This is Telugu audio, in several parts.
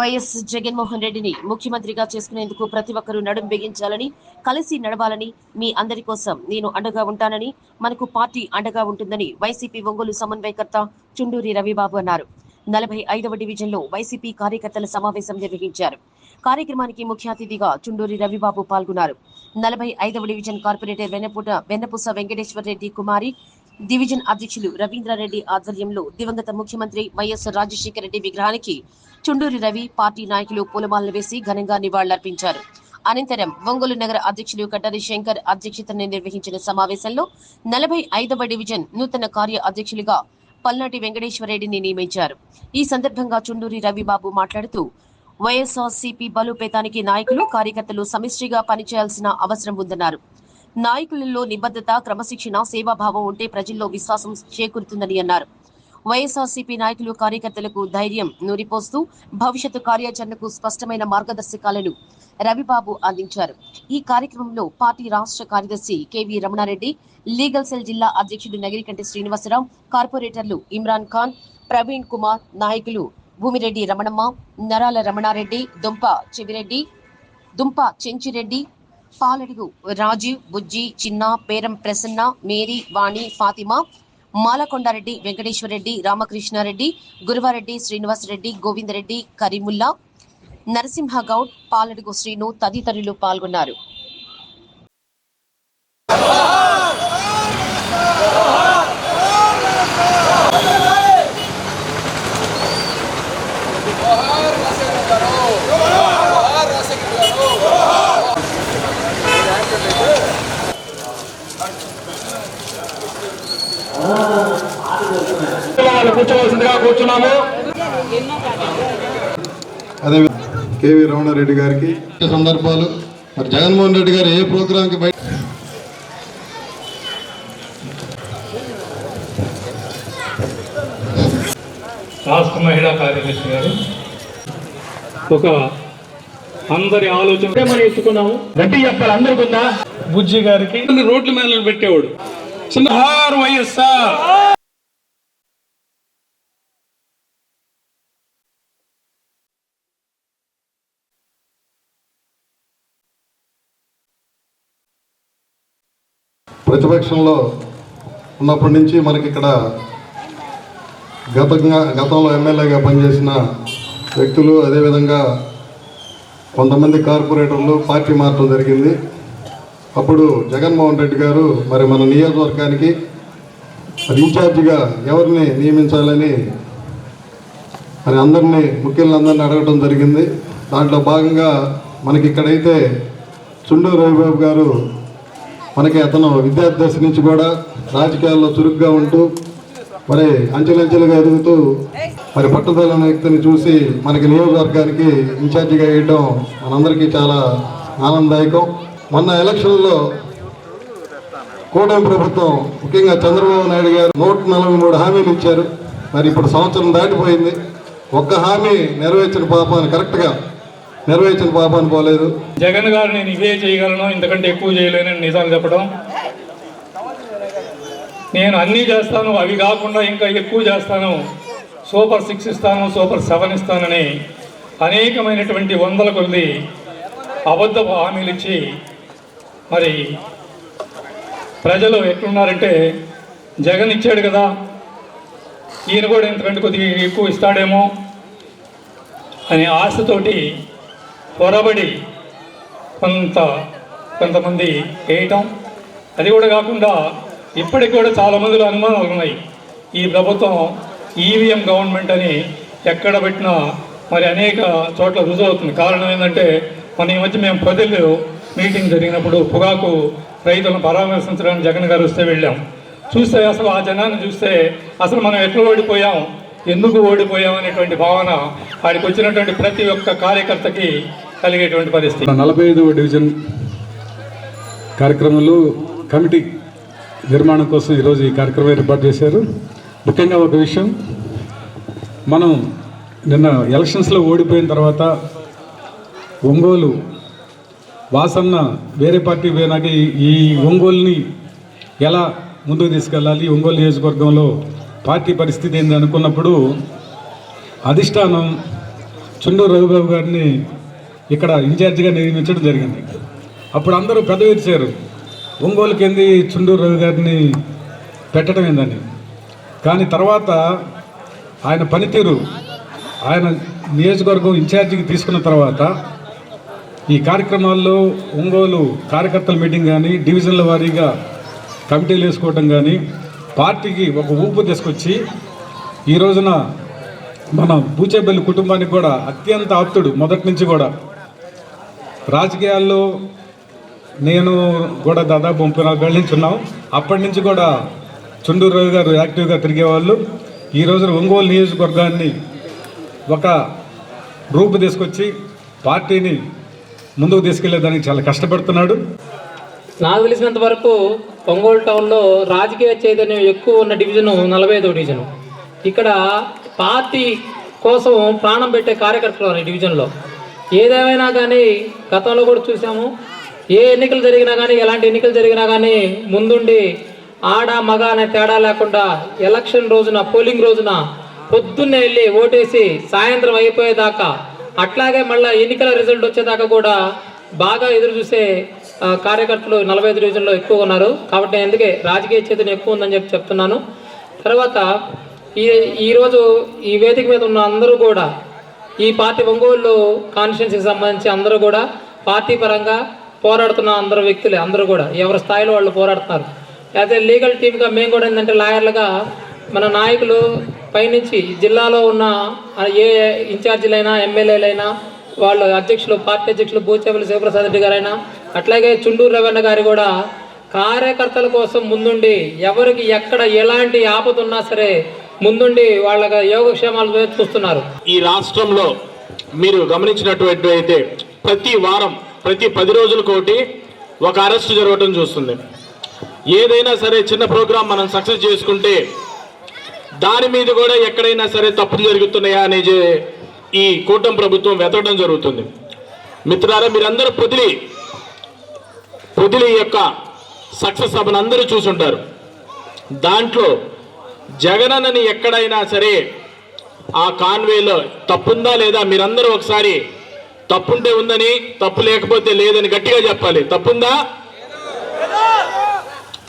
వైఎస్ జగన్మోహన్ రెడ్డిని ముఖ్యమంత్రిగా చేసుకునేందుకు ప్రతి ఒక్కరూ నడుం బిగించాలని కలిసి నడవాలని మీ అందరి కోసం నేను అండగా ఉంటానని మనకు పార్టీ అండగా ఉంటుందని వైసీపీ ఒంగోలు సమన్వయకర్త చుండూరి రవిబాబు అన్నారు. నలభై ఐదవ డివిజన్లో వైసీపీ కార్యకర్తల సమావేశం నిర్వహించారు. కార్యక్రమానికి ముఖ్య అతిథిగా చుండూరి రవిబాబు పాల్గొన్నారు. నలభై ఐదవ డివిజన్ కార్పొరేటర్ వెన్నపూట వెన్నపూస వెంకటేశ్వర రెడ్డి కుమారి డివిజన్ అధ్యక్షులు రవీంద్రారెడ్డి ఆధ్వర్యంలో దివంగత ముఖ్యమంత్రి వైఎస్ రాజశేఖర రెడ్డి విగ్రహానికి చుండూరి రవి పార్టీ నాయకులు పూలమాలలు వేసి ఘనంగా నివాళులర్పించారు. అనంతరం ఒంగోలు నగర అధ్యక్షులు కట్టరి శంకర్ అధ్యక్షతన నిర్వహించిన సమావేశంలో నలభై ఐదవ డివిజన్ నూతన కార్య అధ్యక్షులుగా పల్నాటి వెంకటేశ్వరరెడ్డిని నియమించారు. ఈ సందర్భంగా చుండూరి రవిబాబు మాట్లాడుతూ వైఎస్ఆర్సీపీ బలోపేతానికి నాయకులు కార్యకర్తలు సమిష్టిగా పనిచేయాల్సిన అవసరం ఉందన్నారు. నాయకులలో నిబద్ధత క్రమశిక్షణ సేవాభావం ఉంటే ప్రజల్లో విశ్వాసం చేకూరుతుందని అన్నారు. వైఎస్ఆర్సీపీ నాయకులు కార్యకర్తలకు ధైర్యం నూరిపోస్తూ భవిష్యత్తు కార్యాచరణకు స్పష్టమైన మార్గదర్శకాలను రవిబాబు అందించారు. ఈ కార్యక్రమంలో పార్టీ రాష్ట్ర కార్యదర్శి కెవి రమణారెడ్డి లీగల్ సెల్ జిల్లా అధ్యక్షుడు నగిరికంటి శ్రీనివాసరావు కార్పొరేటర్లు ఇమ్రాన్ ఖాన్ ప్రవీణ్ కుమార్ నాయకులు భూమిరెడ్డి రమణమ్మ నరాల రమణారెడ్డి దుంప చెవిరెడ్డి దుంప చెంచిరెడ్డి పాలడుగు రాజీవ్ బుజ్జి చిన్న పేరం ప్రసన్న మేరీ వాణి ఫాతిమా మాలకొండారెడ్డి వెంకటేశ్వరరెడ్డి రామకృష్ణారెడ్డి గురువారెడ్డి శ్రీనివాసరెడ్డి గోవిందరెడ్డి కరీముల్లా నరసింహగౌడ్ పాలడుగు శ్రీను తదితరులు పాల్గొన్నారు వాళ్ళు కూర్చోవలసిందిగా కూర్చున్నాము అదే కేవీ రమణారెడ్డి గారికి. సందర్భాలు మరి జగన్మోహన్ రెడ్డి గారు ఏ ప్రోగ్రాంకి బయట రాష్ట్ర మహిళా కార్యదర్శి గారు ఒక అందరి ఆలోచన మనం ఎత్తుకున్నాము గట్టి చెప్పాలి అందరికి ఉందా? బుజ్జి గారికి రోడ్ల మీద పెట్టేవాడు. సింహార్ వైఎస్ఆర్ ప్రతిపక్షంలో ఉన్నప్పటి నుంచి మనకి ఇక్కడ గతంగా గతంలో ఎమ్మెల్యేగా పనిచేసిన వ్యక్తులు అదేవిధంగా కొంతమంది కార్పొరేటర్లు పార్టీ మారటం జరిగింది. అప్పుడు జగన్మోహన్ రెడ్డి గారు మరి మన నియోజకవర్గానికి మరి ఇన్ఛార్జిగా ఎవరిని నియమించాలని మరి అందరినీ ముఖ్యులందరినీ అడగడం జరిగింది. దాంట్లో భాగంగా మనకి ఇక్కడైతే చుండూరు రవిబాబు గారు మనకి అతను విద్యార్థి దశ నుంచి కూడా రాజకీయాల్లో చురుగ్గా ఉంటూ మరి అంచెలంచెలుగా ఎదుగుతూ మరి పట్టుదల వ్యక్తిని చూసి మనకి నియోజకవర్గానికి ఇన్ఛార్జిగా వేయటం మనందరికీ చాలా ఆనందదాయకం. మొన్న ఎలక్షన్లో కూటమి ప్రభుత్వం ముఖ్యంగా చంద్రబాబు నాయుడు గారు నూట నలభై మూడు హామీలు ఇచ్చారు. మరి ఇప్పుడు సంవత్సరం దాటిపోయింది. ఒక్క హామీ నెరవేర్చిన పాపాన్ని కరెక్ట్గా నెరవేర్చిన పాపాన్ని పోలేదు జగన్ గారు నేను ఇవే చేయగలను ఇంతకంటే ఎక్కువ చేయలేనని నిజాలు చెప్పడం. నేను అన్నీ చేస్తాను అవి కాకుండా ఇంకా ఎక్కువ చేస్తాను. సూపర్ సిక్స్ ఇస్తాను సూపర్ సెవెన్ ఇస్తానని అనేకమైనటువంటి వందల కొద్ది అబద్ధపు హామీలు ఇచ్చి మరి ప్రజలు ఎట్లున్నారంటే జగన్ ఇచ్చాడు కదా ఈయన కూడా ఇంతకంటే కొద్దిగా ఎక్కువ ఇస్తాడేమో అనే ఆశతోటి పొరబడి కొంత కొంతమంది వేయటం. అది కూడా కాకుండా ఇప్పటికి కూడా చాలా మందిలో అనుమానాలు ఉన్నాయి. ఈ ప్రభుత్వం ఈవీఎం గవర్నమెంట్ అని ఎక్కడ పెట్టినా మరి అనేక చోట్ల రుజువు అవుతుంది కారణం ఏంటంటే మన ఈ మధ్య మేము ప్రజలు మీటింగ్ జరిగినప్పుడు పొగాకు రైతులను పరామర్శించడానికి జగన్ గారు వస్తే వెళ్ళాం. చూస్తే అసలు ఆ జనాన్ని చూస్తే అసలు మనం ఎట్లా ఓడిపోయాం? ఎందుకు ఓడిపోయాం అనేటువంటి భావన వాడికి వచ్చినటువంటి ప్రతి ఒక్క కార్యకర్తకి కలిగేటువంటి పరిస్థితి. నలభై ఐదవ డివిజన్ కార్యక్రమంలో కమిటీ నిర్మాణం కోసం ఈరోజు ఈ కార్యక్రమం ఏర్పాటు చేశారు. ముఖ్యంగా ఒక విషయం మనం నిన్న ఎలక్షన్స్లో ఓడిపోయిన తర్వాత ఒంగోలు వాసన్న వేరే పార్టీ పోయినాక ఈ- ఒంగోలుని ఎలా ముందుకు తీసుకెళ్ళాలి? ఒంగోలు నియోజకవర్గంలో పార్టీ పరిస్థితి ఏంది అనుకున్నప్పుడు అధిష్టానం చుండూరు రఘుబాబు గారిని ఇక్కడ ఇన్ఛార్జిగా నియమించడం జరిగింది. అప్పుడు అందరూ పెద్ద విరిచారు. ఒంగోలుకి ఏంది చుండూరు రవి గారిని పెట్టడం ఏందని. కానీ తర్వాత ఆయన పనితీరు ఆయన నియోజకవర్గం ఇన్ఛార్జికి తీసుకున్న తర్వాత ఈ కార్యక్రమాల్లో ఒంగోలు కార్యకర్తల మీటింగ్ కానీ డివిజన్ల వారీగా కమిటీలు వేసుకోవటం కానీ పార్టీకి ఒక ఊపు తీసుకొచ్చి ఈ రోజున మన పూచేపల్లి కుటుంబానికి కూడా అత్యంత ఆప్తుడు మొదటి నుంచి కూడా. రాజకీయాల్లో నేను కూడా దాదాపు ముప్పై నాలుగు ఏళ్ళ నుంచి ఉన్నాం. అప్పటి నుంచి కూడా చుండూరు రవి గారు యాక్టివ్గా తిరిగేవాళ్ళు. ఈ రోజున ఒంగోలు నియోజకవర్గాన్ని ఒక రూపు తీసుకొచ్చి పార్టీని ముందుకు తీసుకెళ్ళేదానికి చాలా కష్టపడుతున్నాడు. నాకు తెలిసినంత వరకు ఒంగోలు టౌన్లో రాజకీయ చైతన్యం ఎక్కువ ఉన్న డివిజను నలభై ఐదో డివిజను ఇక్కడ పార్టీ కోసం ప్రాణం పెట్టే కార్యకర్తలు ఉన్నారు ఈ డివిజన్లో ఏదేమైనా కానీ గతంలో కూడా చూసాము. ఏ ఎన్నికలు జరిగినా కానీ ఎలాంటి ఎన్నికలు జరిగినా కానీ ముందుండి ఆడ మగ అనే తేడా లేకుండా ఎలక్షన్ రోజున పోలింగ్ రోజున పొద్దున్నే వెళ్ళి ఓటేసి సాయంత్రం అయిపోయేదాకా అట్లాగే మళ్ళీ ఎన్నికల రిజల్ట్ వచ్చేదాకా కూడా బాగా ఎదురు చూసే కార్యకర్తలు నలభై ఐదు డివిజన్లో ఎక్కువ ఉన్నారు. కాబట్టి నేను అందుకే రాజకీయ చేతన ఎక్కువ ఉందని చెప్పి చెప్తున్నాను. తర్వాత ఈ ఈరోజు ఈ వేదిక మీద ఉన్న అందరూ కూడా ఈ పార్టీ ఒంగోలు కాన్స్టిట్యున్సీకి సంబంధించి అందరూ కూడా పార్టీ పరంగా పోరాడుతున్న అందరు వ్యక్తులే అందరూ కూడా. ఎవరి స్థాయిలో వాళ్ళు పోరాడుతున్నారు. అయితే లీగల్ టీమ్గా మేము కూడా ఏంటంటే లాయర్లుగా మన నాయకులు పైనుంచి జిల్లాలో ఉన్న ఏ ఇన్ఛార్జీలైనా ఎమ్మెల్యేలైనా వాళ్ళు అధ్యక్షులు పార్టీ అధ్యక్షులు బూచేపల్లి శివప్రసాద్ రెడ్డి గారైనా అట్లాగే చుండూరు రవణ గారు కూడా కార్యకర్తల కోసం ముందుండి ఎవరికి ఎక్కడ ఎలాంటి ఆపద ఉన్నా సరే ముందుండి వాళ్ళ యోగక్షేమాలు చూస్తున్నారు. ఈ రాష్ట్రంలో మీరు గమనించినటువంటి అయితే ప్రతి వారం ప్రతి పది రోజులకోటి ఒక అరెస్ట్ జరగటం చూస్తుంది. ఏదైనా సరే చిన్న ప్రోగ్రాం మనం సక్సెస్ చేసుకుంటే దాని మీద కూడా ఎక్కడైనా సరే తప్పులు జరుగుతున్నాయా అనే ఈ కూటమి ప్రభుత్వం వెతకడం జరుగుతుంది. మిత్రులారా మీరందరూ పొదిలి పొదిలి యొక్క సక్సెస్ సభను అందరూ చూసుంటారు. దాంట్లో జగనన్నని ఎక్కడైనా సరే ఆ కాన్వేలో తప్పుందా లేదా మీరందరూ ఒకసారి తప్పుంటే ఉందని తప్పు లేకపోతే లేదని గట్టిగా చెప్పాలి. తప్పుందా?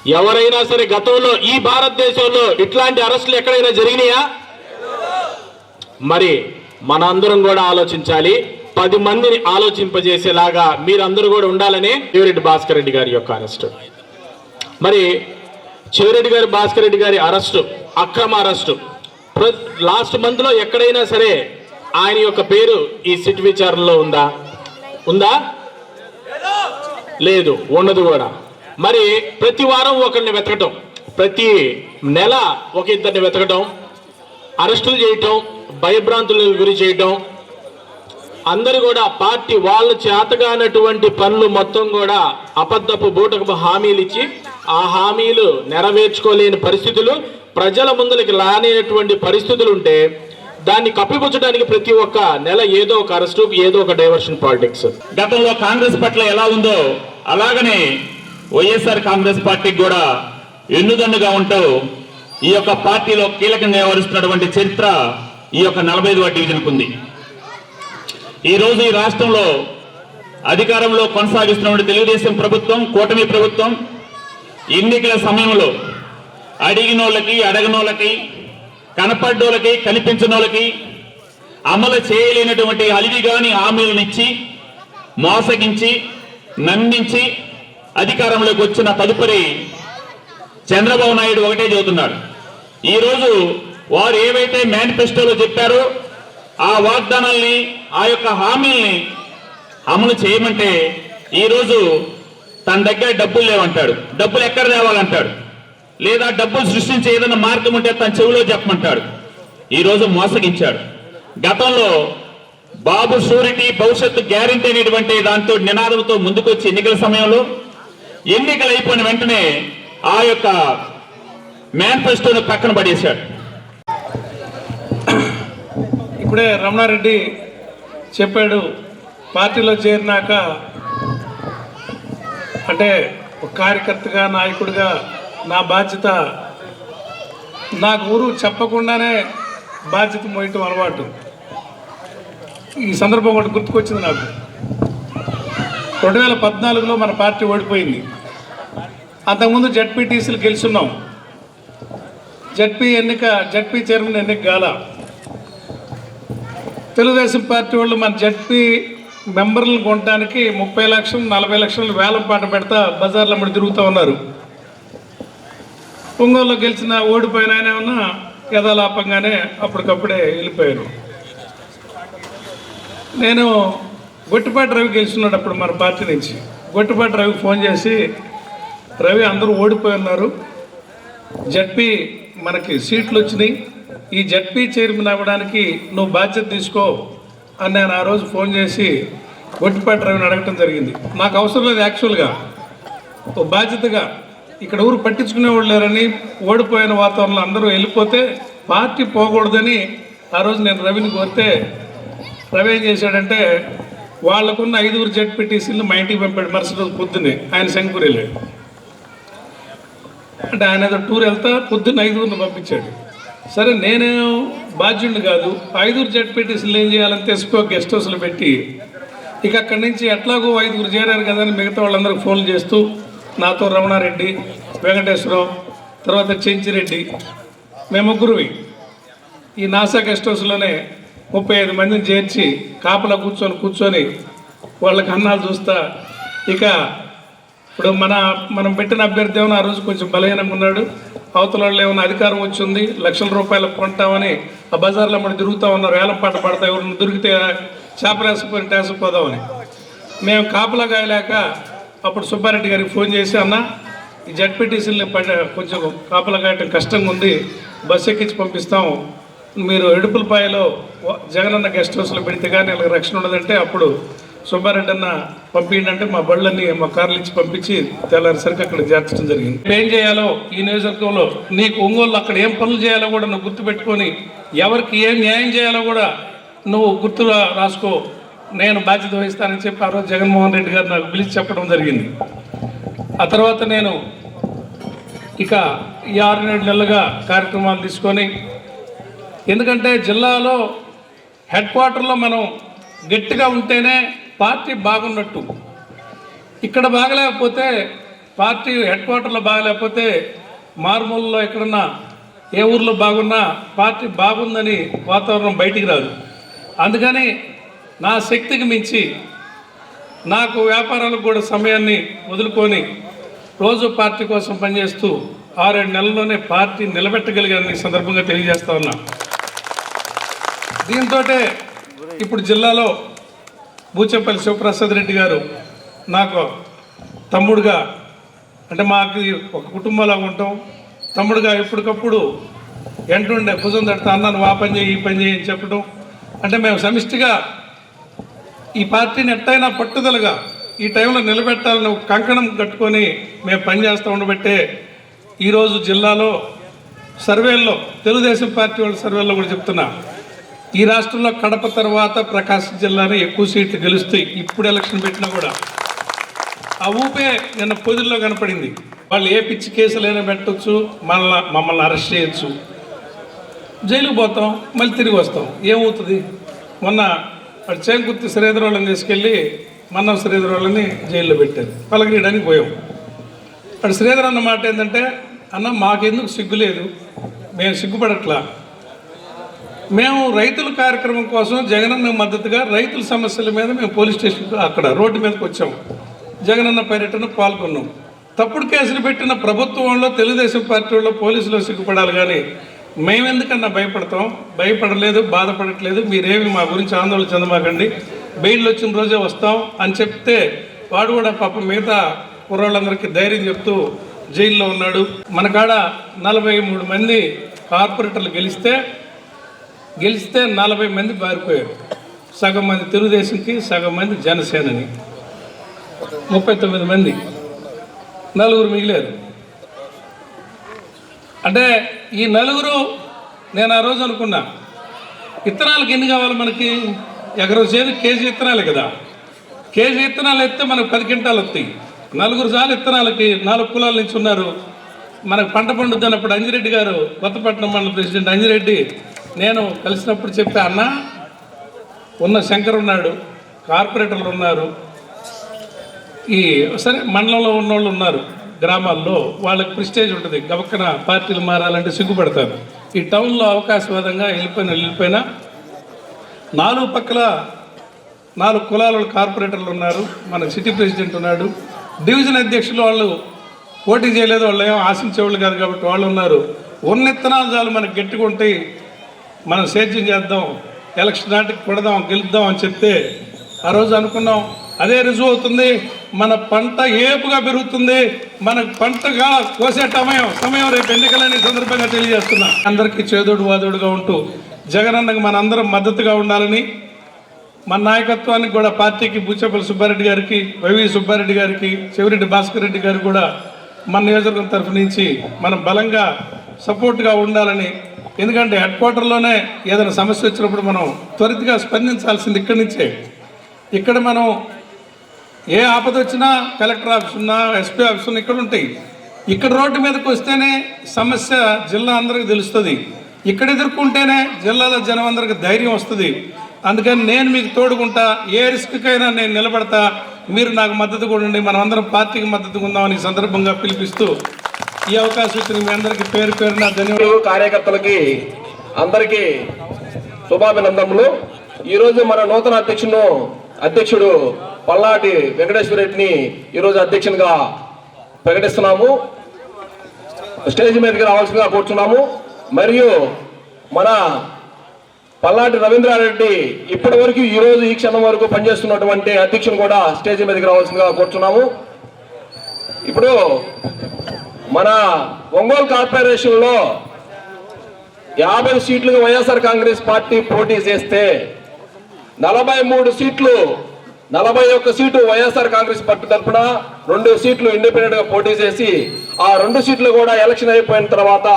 ఎవరైనా సరే గతంలో ఈ భారతదేశంలో ఇట్లాంటి అరెస్టులు ఎక్కడైనా జరిగినాయా? మరి మనందరం కూడా ఆలోచించాలి. పది మందిని ఆలోచింపజేసేలాగా మీరందరూ కూడా ఉండాలని చివరెడ్డి భాస్కర్ రెడ్డి గారి యొక్క అరెస్టు. మరి చివరెడ్డి గారి భాస్కర్ రెడ్డి గారి అరెస్టు అక్రమ అరెస్టు లాస్ట్ మంత్లో ఎక్కడైనా సరే ఆయన యొక్క పేరు ఈ సిట్ విచారణలో ఉందా? ఉందా? లేదు ఉండదు కూడా. మరి ప్రతి వారం ఒకరిని వెతకటం ప్రతి నెల ఒక ఇద్దరిని వెతకటం అరెస్టులు చేయటం భయభ్రాంతులకు గురి చేయటం అందరూ కూడా పార్టీ వాళ్ళు చేతగానటువంటి పనులు మొత్తం కూడా అబద్ధపు బూటకపు హామీలు ఇచ్చి ఆ హామీలు నెరవేర్చుకోలేని పరిస్థితులు ప్రజల ముందరికి రానేటువంటి పరిస్థితులు ఉంటే దాన్ని కప్పిపుచ్చడానికి ప్రతి ఒక్క నెల ఏదో ఒక అరెస్టు ఏదో ఒక డైవర్షన్ పాలిటిక్స్ గతంలో కాంగ్రెస్ పట్ల ఎలా ఉందో అలాగనే వైఎస్ఆర్ కాంగ్రెస్ పార్టీకి కూడా ఎన్నుదన్నుగా ఉంటూ ఈ యొక్క పార్టీలో కీలకంగా వ్యవహరిస్తున్నటువంటి చరిత్ర ఈ యొక్క నలభై ఐదవ డివిజన్కు ఉంది. ఈరోజు ఈ రాష్ట్రంలో అధికారంలో కొనసాగిస్తున్నటువంటి తెలుగుదేశం ప్రభుత్వం కూటమి ప్రభుత్వం ఎన్నికల సమయంలో అడిగినోళ్ళకి అడగనోళ్ళకి కనపడ్డోళ్ళకి కనిపించనోళ్ళకి అమలు చేయలేనటువంటి అలివిగాని హామీలను ఇచ్చి మోసగించి నమ్మించి అధికారంలోకి వచ్చిన తదుపరి చంద్రబాబు నాయుడు ఒకటే చెబుతున్నాడు. ఈరోజు వారు ఏవైతే మేనిఫెస్టోలో చెప్పారో ఆ వాగ్దానాల్ని ఆ యొక్క హామీల్ని అమలు చేయమంటే ఈరోజు తన దగ్గర డబ్బులు లేవంటాడు. డబ్బులు ఎక్కడ తేవాలంటాడు? లేదా డబ్బులు సృష్టించే ఏదైనా మార్గం ఉంటే తన చెవిలో చెప్పమంటాడు. ఈరోజు మోసగించాడు. గతంలో బాబు షూరిటీ భవిష్యత్తు గ్యారంటీ అనేటువంటి దాంతో నినాదంతో ముందుకొచ్చి ఎన్నికల సమయంలో ఎన్నికలు అయిపోయిన వెంటనే ఆ యొక్క మేనిఫెస్టోను పక్కన పడేశాడు. ఇప్పుడే రమణారెడ్డి చెప్పాడు పార్టీలో చేరినాక అంటే ఒక కార్యకర్తగా నాయకుడిగా నా బాధ్యత నాకు ఊరు చెప్పకుండానే బాధ్యత మోయటం అలవాటు. ఈ సందర్భం ఒకటి గుర్తుకొచ్చింది నాకు. రెండు వేల పద్నాలుగులో మన పార్టీ ఓడిపోయింది. అంతకుముందు జడ్పీటీసీలు గెలుచున్నాం. జడ్పీ ఎన్నిక జడ్పీ చైర్మన్ ఎన్నిక గాల. తెలుగుదేశం పార్టీ వాళ్ళు మన జడ్పీ మెంబర్లను కొనడానికి ముప్పై లక్షలు నలభై లక్షలు వేలం పాట పెడతా బజార్లో అమ్మడి తిరుగుతూ ఉన్నారు. ఒంగోలులో గెలిచిన ఓడిపోయిన ఆయన ఏమన్నా యథాలాపంగానే అప్పటికప్పుడే వెళ్ళిపోయారు. నేను గొట్టిపాటి రవి గెలిచినాడు అప్పుడు మన పార్టీ నుంచి గొట్టిపాటి రవి ఫోన్ చేసి రవి అందరూ ఓడిపోయి ఉన్నారు. జడ్పీ మనకి సీట్లు వచ్చినాయి. ఈ జడ్పీ చైర్మన్ అవ్వడానికి నువ్వు బాధ్యత తీసుకో అని నేను ఆ రోజు ఫోన్ చేసి గొట్టిపాటి రవిని అడగటం జరిగింది. నాకు అవసరం లేదు యాక్చువల్గా. ఓ బాధ్యతగా ఇక్కడ ఊరు పట్టించుకునేవాళ్ళు లేరని ఓడిపోయిన వాతావరణంలో అందరూ వెళ్ళిపోతే పార్టీ పోకూడదని ఆ రోజు నేను రవిని కోరితే రవి ఏం చేశాడంటే వాళ్ళకున్న ఐదుగురు జడ్పీటీసీలు మా ఇంటికి పంపాడు మరుసటి రోజు పొద్దున్నే. ఆయన శంకూరు వెళ్ళాడు. అంటే ఆయన ఏదో టూర్ వెళ్తా పొద్దున్న ఐదుగురిని పంపించాడు. సరే నేనే బాధ్యుడిని కాదు. ఐదుగురు జడ్పీటీసీలు ఏం చేయాలని తెసుకో గెస్ట్ హౌస్లో పెట్టి ఇక అక్కడి నుంచి ఎట్లాగో ఐదుగురు చేరారు కదా అని మిగతా వాళ్ళందరికీ ఫోన్లు చేస్తూ నాతో రమణారెడ్డి వెంకటేశ్వరరావు తర్వాత చెంచిరెడ్డి మేము ముగ్గురువి ఈ నాసా గెస్ట్ హౌస్లోనే ముప్పై ఐదు మందిని చేర్చి కాపలా కూర్చొని కూర్చొని వాళ్ళకి అన్నాలు చూస్తా. ఇక ఇప్పుడు మన మనం పెట్టిన అభ్యర్థి ఏమైనా ఆ రోజు కొంచెం బలహీనంగా ఉన్నాడు. అవతల వాళ్ళు ఏమైనా అధికారం వచ్చింది లక్షల రూపాయలు కొంటామని ఆ బజార్లో మనం తిరుగుతూ ఉన్నారు వేలం పాట పడతా ఎవరిని దొరికితే చేపలేసుకొని టేసపోదామని మేము కాపలా కాయలేక అప్పుడు సుబ్బారెడ్డి గారికి ఫోన్ చేసి అన్న ఈ జడ్పీటీసీని పడ కొంచెం కాపలా కాయటం కష్టంగా ఉంది బస్సు ఎక్కించి పంపిస్తాం. మీరు ఎడుపులపాయలో జగనన్న గెస్ట్ హౌస్లో పెడితే కానీ వాళ్ళకి రక్షణ ఉండదంటే అప్పుడు సుబ్బారెడ్డి అన్న పంపిండంటే మా బళ్ళని మా కార్లు ఇచ్చి పంపించి తెల్లారిసరికి అక్కడ చేర్చడం జరిగింది. ఏం చేయాలో ఈ నియోజకవర్గంలో? నీకు ఒంగోలు అక్కడ ఏం పనులు చేయాలో కూడా నువ్వు గుర్తుపెట్టుకొని ఎవరికి ఏం న్యాయం చేయాలో కూడా నువ్వు గుర్తు రాసుకో. నేను బాధ్యత వహిస్తానని చెప్పి ఆ రోజు జగన్మోహన్ రెడ్డి గారు నాకు పిలిచి చెప్పడం జరిగింది. ఆ తర్వాత నేను ఇక ఈ ఆరు ఏడు నెలలుగా కార్యక్రమాలు తీసుకొని ఎందుకంటే జిల్లాలో హెడ్ క్వార్టర్లో మనం గట్టిగా ఉంటేనే పార్టీ బాగున్నట్టు. ఇక్కడ బాగలేకపోతే పార్టీ హెడ్ క్వార్టర్లో బాగలేకపోతే మారుమూలలో ఎక్కడన్నా ఏ ఊర్లో బాగున్నా పార్టీ బాగుందని వాతావరణం బయటికి రాదు. అందుకని నా శక్తికి మించి నాకు వ్యాపారాలకు కూడా సమయాన్ని వదులుకొని రోజు పార్టీ కోసం పనిచేస్తూ ఆరేడు నెలల్లోనే పార్టీ నిలబెట్టగలిగానని ఈ సందర్భంగా తెలియజేస్తా ఉన్నా. దీంతో ఇప్పుడు జిల్లాలో బూచేపల్లి శివప్రసాద్ రెడ్డి గారు నాకు తమ్ముడుగా అంటే మాకు ఒక కుటుంబంలో ఉంటాం. తమ్ముడుగా ఎప్పటికప్పుడు ఎంటుండే భుజం తడితే అన్నాను ఆ పని చేయి ఈ పని చేయి అని చెప్పడం అంటే మేము సమిష్టిగా ఈ పార్టీని ఎట్టయినా పట్టుదలగా ఈ టైంలో నిలబెట్టాలని ఒక కంకణం కట్టుకొని మేము పనిచేస్తూ ఉండబట్టే ఈరోజు జిల్లాలో సర్వేల్లో తెలుగుదేశం పార్టీ వాళ్ళ సర్వేల్లో కూడా చెప్తున్నా ఈ రాష్ట్రంలో కడప తర్వాత ప్రకాశం జిల్లానే ఎక్కువ సీట్లు గెలుస్తాయి ఇప్పుడు ఎలక్షన్ పెట్టినా కూడా ఆ ఊపే నిన్న పొదిల్లో కనపడింది. వాళ్ళు ఏ పిచ్చి కేసులైనా పెట్టచ్చు మళ్ళా మమ్మల్ని అరెస్ట్ చేయొచ్చు. జైలుకు పోతాం మళ్ళీ తిరిగి వస్తాం. ఏమవుతుంది? మొన్న వాడు చేంకుర్తి శ్రీధర్ వాళ్ళని తీసుకెళ్ళి మన్నం శ్రీధర్ వాళ్ళని జైల్లో పెట్టారు. పలగీయడానికి పోయాం. వాడు శ్రీధర్ అన్న మాట ఏంటంటే అన్న మాకెందుకు సిగ్గు లేదు? మేము సిగ్గుపడట్లా. మేము రైతుల కార్యక్రమం కోసం జగనన్న మద్దతుగా రైతుల సమస్యల మీద మేము పోలీస్ స్టేషన్ అక్కడ రోడ్డు మీదకి వచ్చాము జగనన్న పర్యటన పాల్గొన్నాం. తప్పుడు కేసులు పెట్టిన ప్రభుత్వంలో తెలుగుదేశం పార్టీ వాళ్ళు పోలీసులు సిగ్గుపడాలి కానీ మేమెందుకన్నా భయపడతాం? భయపడలేదు బాధపడట్లేదు. మీరేమి మా గురించి ఆందోళన చెందమాకండి. బెయిల్ వచ్చిన రోజే వస్తాం అని చెప్తే వాడు కూడా పాపం మిగతా కుర్రాళ్ళందరికీ ధైర్యం చెప్తూ జైల్లో ఉన్నాడు. మన కాడ నలభై మూడు మంది కార్పొరేటర్లు గెలిస్తే గెలిస్తే నలభై మంది పారిపోయారు. సగం మంది తెలుగుదేశంకి సగం మంది జనసేనని. ముప్పై తొమ్మిది మంది. నలుగురు మిగిలారు. అంటే ఈ నలుగురు నేను ఆ రోజు అనుకున్నా. విత్తనాలకు ఎన్ని కావాలి మనకి? ఎకరం చేతి కేజీ విత్తనాలే కదా. కేజీ విత్తనాలు ఎత్తే మనకు పది క్వింటాలు వస్తాయి. నలుగురు సార్లు విత్తనాలకి నాలుగు కులాల నుంచి ఉన్నారు. మనకు పంట పండుద్ది అన్నప్పుడు అంజిరెడ్డి గారు కొత్తపట్నం మండల ప్రెసిడెంట్ అంజిరెడ్డి నేను కలిసినప్పుడు చెప్పా అన్న ఉన్న శంకర్ ఉన్నాడు కార్పొరేటర్లు ఉన్నారు. ఈ సరే మండలంలో ఉన్నోళ్ళు ఉన్నారు. గ్రామాల్లో వాళ్ళకి ప్రిస్టేజ్ ఉంటుంది. గవక్కన పార్టీలు మారాలంటే సిగ్గుపడతారు. ఈ టౌన్లో అవకాశవాదంగా వెళ్ళిపోయిన వెళ్ళిపోయినా నాలుగు పక్కల నాలుగు కులాల కార్పొరేటర్లు ఉన్నారు. మన సిటీ ప్రెసిడెంట్ ఉన్నాడు. డివిజన్ అధ్యక్షులు వాళ్ళు పోటీ చేయలేదు. వాళ్ళు ఏం ఆశించేవాళ్ళు కాదు కాబట్టి వాళ్ళు ఉన్నారు. ఉన్న ఇత్తనాలు చాలు మనకి గట్టుకుంటే మనం సేద్యం చేద్దాం. ఎలక్షన్ నాటికి కొడదాం గెలుద్దాం అని చెప్తే ఆ రోజు అనుకున్నాం అదే రుజువు అవుతుంది. మన పంట ఏపుగా పెరుగుతుంది. మన పంటగా కోసే సమయం సమయం రేపు ఎన్నికలని సందర్భంగా తెలియజేస్తున్నా. అందరికీ చేదోడు వాదోడుగా ఉంటూ జగనన్నకు మన అందరం మద్దతుగా ఉండాలని మన నాయకత్వానికి కూడా పార్టీకి బుచ్చపల్లి సుబ్బారెడ్డి గారికి వైవి సుబ్బారెడ్డి గారికి చెవిరెడ్డి భాస్కర్ రెడ్డి గారు కూడా మన నియోజకవర్గం తరఫు నుంచి మనం బలంగా సపోర్ట్గా ఉండాలని ఎందుకంటే హెడ్ క్వార్టర్లోనే ఏదైనా సమస్య వచ్చినప్పుడు మనం త్వరితగా స్పందించాల్సింది ఇక్కడి నుంచే. ఇక్కడ మనం ఏ ఆపద వచ్చినా కలెక్టర్ ఆఫీస్ ఉన్నా ఎస్పీ ఆఫీస్ ఉన్నా ఇక్కడ ఉంటాయి. ఇక్కడ రోడ్డు మీదకి వస్తేనే సమస్య జిల్లా అందరికి తెలుస్తుంది. ఇక్కడ ఎదుర్కొంటేనే జిల్లాలో జనం అందరికి ధైర్యం వస్తుంది. అందుకని నేను మీకు తోడుకుంటా ఏ రిస్క్కైనా నేను నిలబడతా. మీరు నాకు మద్దతు కూడా ఉండి మనం అందరం పార్టీకి మద్దతు ఉందామని సందర్భంగా పిలిపిస్తూ ఈ అవకాశం ఇచ్చిన మీ అందరికీ పేరు పేరున ధన్యవాదాలు. కార్యకర్తలకి అందరికీ శుభాభినందనలు ఈరోజు మన నూతన అధ్యక్షుడు అధ్యక్షుడు పల్లాటి వెంకటేశ్వర రెడ్డిని ఈరోజు అధ్యక్షునిగా ప్రకటిస్తున్నాము. స్టేజ్ మీదకి రావాల్సిందిగా కూర్చున్నాము. మరియు మన పల్లాటి రవీంద్రారెడ్డి ఇప్పటి వరకు ఈ రోజు ఈ క్షణం వరకు పనిచేస్తున్నటువంటి అధ్యక్షుని కూడా స్టేజ్ మీదకి రావాల్సిందిగా కూర్చున్నాము. ఇప్పుడు మన ఒంగోలు కార్పొరేషన్లో యాభై సీట్లుగా వైఎస్ఆర్ కాంగ్రెస్ పార్టీ పోటీ చేస్తే నలభై మూడు సీట్లు నలభై ఒక్క సీటు వైఎస్ఆర్ కాంగ్రెస్ పార్టీ తరఫున రెండు సీట్లు ఇండిపెండెంట్గా పోటీ చేసి ఆ రెండు సీట్లు కూడా ఎలక్షన్ అయిపోయిన తర్వాత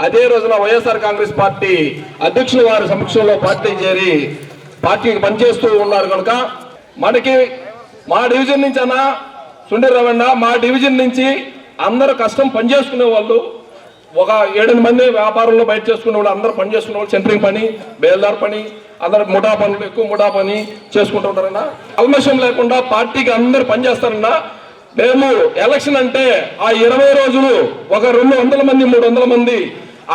అదే రోజున వైఎస్ఆర్ కాంగ్రెస్ పార్టీ అధ్యక్షులు వారి సమక్షంలో పార్టీ చేరి పార్టీకి పనిచేస్తూ ఉన్నారు కనుక మనకి మా డివిజన్ నుంచి అన్న సుండి రవణ మా డివిజన్ నుంచి అందరూ కష్టం పనిచేసుకునే వాళ్ళు. ఒక ఏడు మంది వ్యాపారంలో బయట చేసుకునే వాళ్ళు అందరూ పని చేసుకునే వాళ్ళు సెంటరింగ్ పని బేల్దార్ పని అందరు ముఠా పనులు ఎక్కువ ముఠా పని చేసుకుంటూ ఉంటారన్నా. కల్మషం లేకుండా పార్టీకి అందరు పని చేస్తారన్నా. మేము ఎలక్షన్ అంటే ఆ ఇరవై రోజులు ఒక రెండు వందల మంది మూడు వందల మంది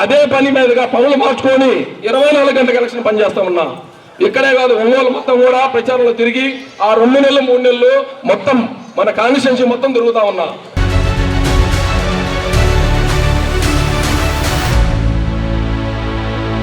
అదే పని మీదుగా పనులు మార్చుకొని ఇరవై నాలుగు గంటల ఎలక్షన్ పనిచేస్తామన్నా ఇక్కడే కాదు ఒంగోలు మొత్తం కూడా ప్రచారంలో తిరిగి ఆ రెండు నెలలు మూడు నెలలు మొత్తం మన కాన్స్టిట్యున్సీ మొత్తం తిరుగుతా ఉన్నా.